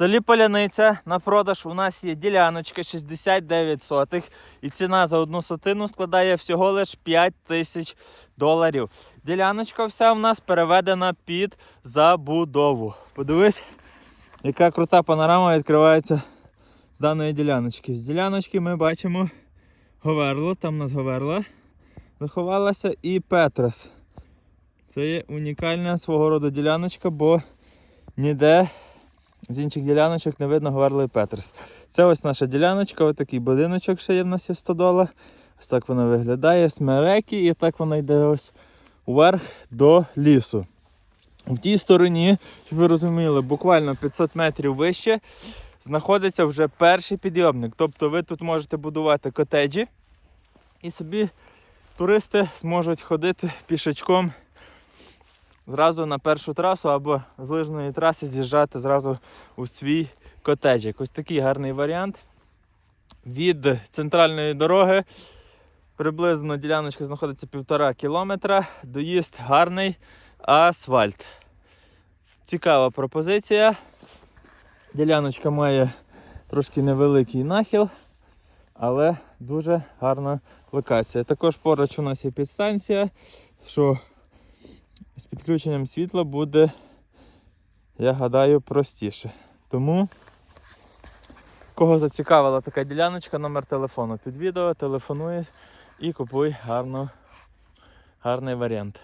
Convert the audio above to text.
селі Поляниця на продаж у нас є діляночка 69 сотих і ціна за одну сотину складає всього лиш 5 тисяч доларів. Діляночка вся у нас переведена під забудову. Подивись, яка крута панорама відкривається з даної діляночки. З діляночки ми бачимо говерло, там у нас говерла заховалася і Петрос. Це є унікальна свого роду діляночка, бо ніде з інших діляночок не видно Говерло і Петрос. Це ось наша діляночка, ось такий будиночок ще є в нас є 100 долар. Ось так вона виглядає, смереки, і так вона йде ось вверх до лісу. В тій стороні, щоб ви розуміли, буквально 500 метрів вище знаходиться вже перший підйомник. Тобто ви тут можете будувати котеджі і собі туристи зможуть ходити пішечком зразу на першу трасу або з лижної траси з'їжджати зразу у свій котеджик. Ось такий гарний варіант. Від центральної дороги приблизно діляночка знаходиться півтора кілометра. Доїзд гарний асфальт. Цікава пропозиція. Діляночка має трошки невеликий нахил, але дуже гарна локація. Також поруч у нас є підстанція, що підключенням світла буде, я гадаю, простіше. Тому, кого зацікавила така діляночка, номер телефону під відео, телефонує і купуй гарно, гарний варіант.